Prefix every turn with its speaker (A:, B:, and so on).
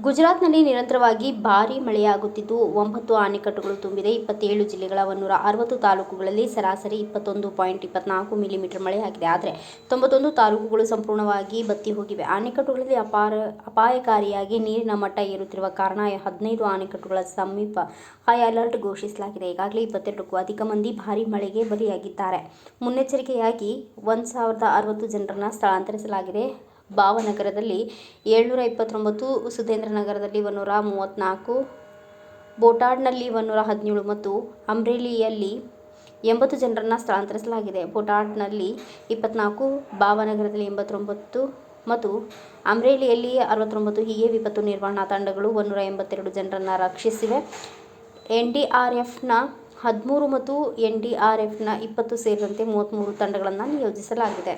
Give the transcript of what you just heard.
A: ಬೋಟಾಡ್ನಲ್ಲಿ ನಿರಂತರವಾಗಿ ಭಾರಿ ಮಳೆಯಾಗುತ್ತಿದ್ದು, ಒಂಬತ್ತು ಆಣೆಕಟ್ಟುಗಳು ತುಂಬಿದೆ. ಇಪ್ಪತ್ತೇಳು ಜಿಲ್ಲೆಗಳ ಒನ್ನೂರ ಅರವತ್ತು ತಾಲೂಕುಗಳಲ್ಲಿ ಸರಾಸರಿ ಇಪ್ಪತ್ತೊಂದು ಪಾಯಿಂಟ್ ಇಪ್ಪತ್ನಾಲ್ಕು ಮಿಲಿಮೀಟರ್ ಮಳೆಯಾಗಿದೆ. ಆದರೆ, ತೊಂಬತ್ತೊಂದು ತಾಲೂಕುಗಳು ಸಂಪೂರ್ಣವಾಗಿ ಬತ್ತಿ ಹೋಗಿವೆ. ಆಣೆಕಟ್ಟುಗಳಲ್ಲಿ ಅಪಾರ, ಅಪಾಯಕಾರಿಯಾಗಿ ನೀರಿನ ಮಟ್ಟ ಏರುತ್ತಿರುವ ಕಾರಣ ಹದಿನೈದು ಆಣೆಕಟ್ಟುಗಳ ಸಮೀಪ ಹೈ ಅಲರ್ಟ್ ಘೋಷಿಸಲಾಗಿದೆ. ಈಗಾಗಲೇ ಇಪ್ಪತ್ತೆರಡಕ್ಕೂ ಅಧಿಕ ಮಂದಿ ಭಾರಿ ಮಳೆಗೆ ಬಲಿಯಾಗಿದ್ದಾರೆ. ಮುನ್ನೆಚ್ಚರಿಕೆಯಾಗಿ ಒಂದು ಸಾವಿರದ ಅರವತ್ತು ಜನರನ್ನು ಸ್ಥಳಾಂತರಿಸಲಾಗಿದೆ. ಭಾವನಗರದಲ್ಲಿ ಏಳ್ನೂರ ಇಪ್ಪತ್ತೊಂಬತ್ತು, ಸುಧೇಂದ್ರ ನಗರದಲ್ಲಿ ಒಂನ್ನೂರ ಮೂವತ್ತ್ನಾಲ್ಕು ಬೋಟಾಡ್ನಲ್ಲಿ ಒಂನ್ನೂರ ಹದಿನೇಳು ಮತ್ತು ಅಮ್ರೇಲಿಯಲ್ಲಿ ಎಂಬತ್ತು ಜನರನ್ನು ಸ್ಥಳಾಂತರಿಸಲಾಗಿದೆ. ಬೋಟಾಡ್ನಲ್ಲಿ ಇಪ್ಪತ್ನಾಲ್ಕು, ಭಾವನಗರದಲ್ಲಿ ಎಂಬತ್ತೊಂಬತ್ತು ಮತ್ತು ಅಮ್ರೇಲಿಯಲ್ಲಿ ಅರವತ್ತೊಂಬತ್ತು. ಹೀಗೆ ವಿಪತ್ತು ನಿರ್ವಹಣಾ ತಂಡಗಳು ಒಂನ್ನೂರ ಎಂಬತ್ತೆರಡು ಜನರನ್ನು ರಕ್ಷಿಸಿವೆ. ಎನ್ ಡಿ ಆರ್ ಎಫ್ನ ಹದಿಮೂರು ಮತ್ತು ಎನ್ ಡಿ ಆರ್ ಎಫ್ನ ಇಪ್ಪತ್ತು ಸೇರಿದಂತೆ ಮೂವತ್ತ್ಮೂರು ತಂಡಗಳನ್ನು ನಿಯೋಜಿಸಲಾಗಿದೆ.